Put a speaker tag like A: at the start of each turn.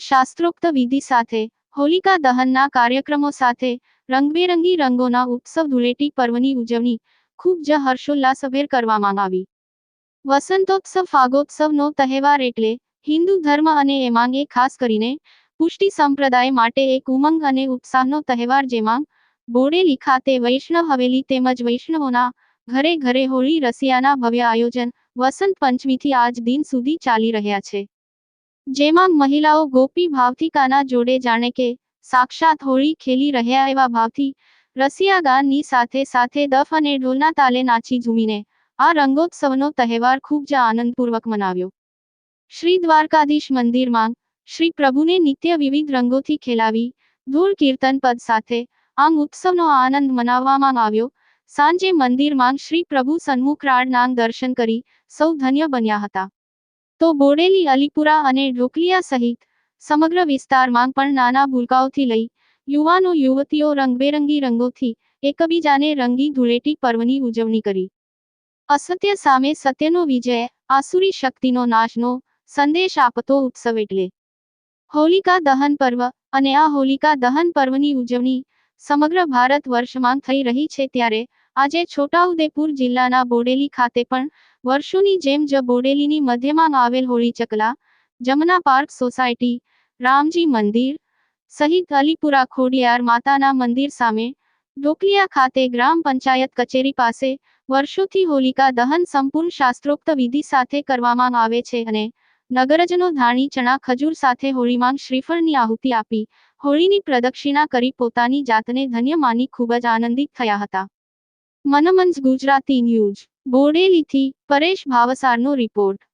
A: શાસ્ત્રોક્ત વિધિ સાથે, હોલિકા દહનના કાર્યક્રમો સાથે, રંગબેરંગી રંગોના ઉત્સવ ધૂળેટી પર્વની ઉજવણી, ખૂબ જ હર્ષોલ્લાસભેર કરવામાં આવી. વસંતોત્સવ ફાગોત્સવનો તહેવાર એટલે, હિન્દુ ધર્મ અને એમાં એ ખાસ કરીને, પુષ્ટિ સંપ્રદાય માટે એક ઉમંગ અને ઉત્સાહનો તહેવાર જેમાં, બોડેલી ખાતે વૈષ્ણવ હવેલી તેમજ વૈષ્ણવોના ઘરે ઘરે હોળી રસિયાના ભવ્ય આયોજન વસંત પંચમીથી આજ દિન સુધી ચાલી રહ્યા છે. જેમાં મહિલાઓ ગોપી ભાવથી કાના જોડે જાણે કે સાક્ષાત હોળી ખેલી રહ્યા એવા ભાવથી રસિયા ગાનની સાથે સાથે દફ અને ઢોલના તાલે નાચી ઝૂમીને આ રંગોત્સવનો તહેવાર ખૂબ જ આનંદપૂર્વક મનાવ્યો. શ્રી દ્વારકાધીશ મંદિરમાં શ્રી પ્રભુને નિત્ય વિવિધ રંગોથી ખેલાવી ધૂળ કીર્તન પદ સાથે આમ ઉત્સવનો આનંદ મનાવવામાં આવ્યો. સાંજે મંદિરમાં શ્રી પ્રભુ સન્મુખ રાડનાંગ દર્શન કરી સૌ ધન્ય બન્યા હતા. તો બોડેલી, અલીપુરા અને ઢોકલિયા સહિત સમગ્ર વિસ્તારમાં પણ નાના ભૂલકાઓથી લઈ યુવાનો, યુવતીઓ રંગબેરંગી રંગોથી એકબીજાને રંગી ધૂળેટી પર્વની ઉજવણી કરી. અસત્ય સામે સત્યનો વિજય, આસુરી શક્તિનો નાશનો સંદેશ આપતો ઉત્સવ એટલે. હોલિકા દહન પર્વ અને આ હોલિકા દહન પર્વની ઉજવણી સમગ્ર ભારત વર્ષમાં થઈ રહી છે ત્યારે આજે છોટાઉદેપુર જિલ્લાના બોડેલી ખાતે પણ વર્ષોની જેમ જ બોડેલીની મધ્યમાં આવેલ હોળી ચકલા જમના પાર્ક સોસાયટી, રામજી મંદિર, સહિત અલીપુરા ખોડિયાર માતાના મંદિર સામે ઢોકલિયા ખાતે ગ્રામ પંચાયત કચેરી પાસે વર્ષોથી હોલિકા દહન સંપૂર્ણ શાસ્ત્રોક્ત વિધિ સાથે કરવામાં આવે છે અને નગરજનો ધાણી, ચણા, ખજૂર સાથે હોળીમાં શ્રીફળની આહુતિ આપી, હોળીની પ્રદક્ષિણા કરી પોતાની જાતને ધન્ય માની ખૂબ જ આનંદિત થયા હતા. મનમંજ ગુજરાતી ન્યૂઝ. બોડેલીથી પરેશ ભાવસારનો રિપોર્ટ.